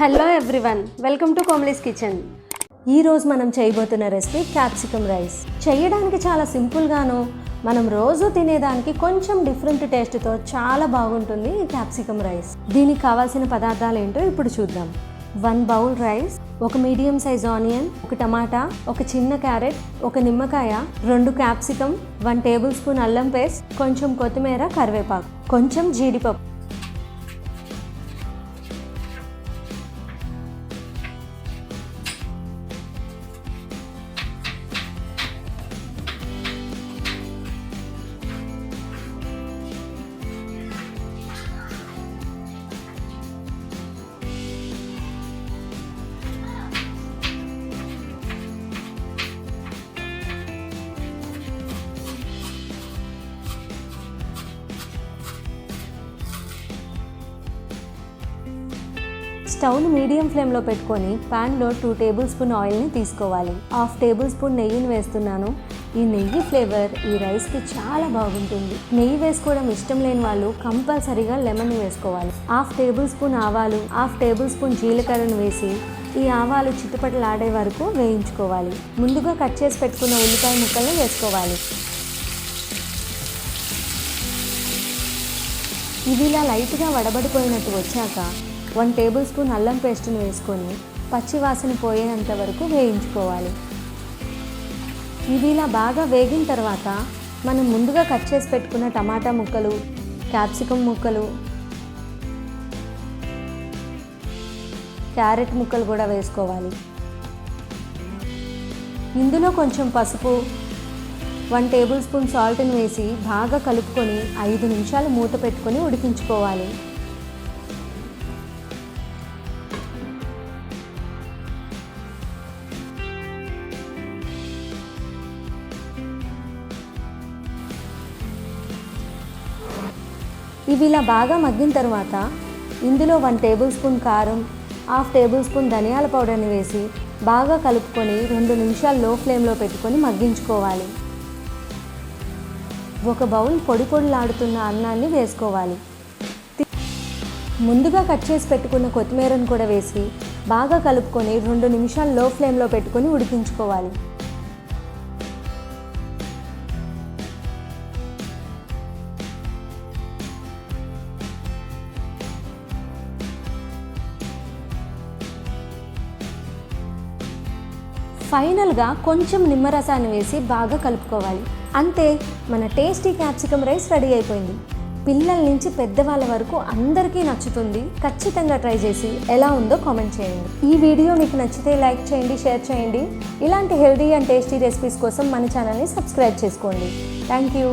Hello everyone welcome to కోమ్లీస్ kitchen. ఈరోజు మనం చేయబోతున్న రెసిపీ క్యాప్సికమ్ రైస్. చేయడానికి చాలా సింపుల్గాను మనం రోజు తినేదానికి కొంచెం డిఫరెంట్ టేస్ట్తో చాలా బాగుంటుంది ఈ క్యాప్సికమ్ రైస్. దీనికి కావాల్సిన పదార్థాలు ఏంటో ఇప్పుడు చూద్దాం. వన్ బౌల్ రైస్ ఒక మీడియం సైజ్ ఆనియన్ ఒక టమాటా ఒక చిన్న క్యారెట్ ఒక నిమ్మకాయ రెండు క్యాప్సికమ్ వన్ టేబుల్ స్పూన్ అల్లం పేస్ట్ కొంచెం కొత్తిమీర కరివేపాకు కొంచెం జీడిపప్పు. స్టవ్ను మీడియం ఫ్లేమ్లో పెట్టుకొని ప్యాన్లో టూ టేబుల్ స్పూన్ ఆయిల్ని తీసుకోవాలి. హాఫ్ టేబుల్ స్పూన్ నెయ్యిని వేస్తున్నాను. ఈ నెయ్యి ఫ్లేవర్ ఈ రైస్కి చాలా బాగుంటుంది. నెయ్యి వేసుకోవడం ఇష్టం లేని వాళ్ళు కంపల్సరీగా లెమన్ వేసుకోవాలి. హాఫ్ టేబుల్ స్పూన్ ఆవాలు హాఫ్ టేబుల్ స్పూన్ జీలకర్రను వేసి ఈ ఆవాలు చిట్టుపటలాడే వరకు వేయించుకోవాలి. ముందుగా కట్ చేసి పెట్టుకున్న ఉల్లిపాయ ముక్కలను వేసుకోవాలి. ఇది ఇలా లైట్గా వడబడిపోయినట్టు వచ్చాక వన్ టేబుల్ స్పూన్ అల్లం పేస్ట్ను వేసుకొని పచ్చి వాసన పోయేంత వరకు వేయించుకోవాలి. ఇది ఇలా బాగా వేగిన తర్వాత మనం ముందుగా కట్ చేసి పెట్టుకున్న టమాటా ముక్కలు క్యాప్సికమ్ ముక్కలు క్యారెట్ ముక్కలు కూడా వేసుకోవాలి. ఇందులో కొంచెం పసుపు వన్ టేబుల్ స్పూన్ సాల్ట్ని వేసి బాగా కలుపుకొని ఐదు నిమిషాలు మూత పెట్టుకొని ఉడికించుకోవాలి. ఇవి ఇలా బాగా మగ్గిన తర్వాత ఇందులో వన్ టేబుల్ స్పూన్ కారం హాఫ్ టేబుల్ స్పూన్ ధనియాల పౌడర్ని వేసి బాగా కలుపుకొని రెండు నిమిషాలు లో ఫ్లేమ్లో పెట్టుకొని మగ్గించుకోవాలి. ఒక బౌల్ పొడి పొడిలాడుతున్న అన్నాన్ని వేసుకోవాలి. ముందుగా కట్ చేసి పెట్టుకున్న కొత్తిమీరను కూడా వేసి బాగా కలుపుకొని రెండు నిమిషాలు లో ఫ్లేమ్లో పెట్టుకొని ఉడికించుకోవాలి. ఫైనల్గా కొంచెం నిమ్మరసాన్ని వేసి బాగా కలుపుకోవాలి. అంతే మన టేస్టీ క్యాప్సికమ్ రైస్ రెడీ అయిపోయింది. పిల్లల నుంచి పెద్దవాళ్ళ వరకు అందరికీ నచ్చుతుంది. ఖచ్చితంగా ట్రై చేసి ఎలా ఉందో కామెంట్ చేయండి. ఈ వీడియో మీకు నచ్చితే లైక్ చేయండి షేర్ చేయండి. ఇలాంటి హెల్దీ అండ్ టేస్టీ రెసిపీస్ కోసం మన ఛానల్ని సబ్స్క్రైబ్ చేసుకోండి. Thank you.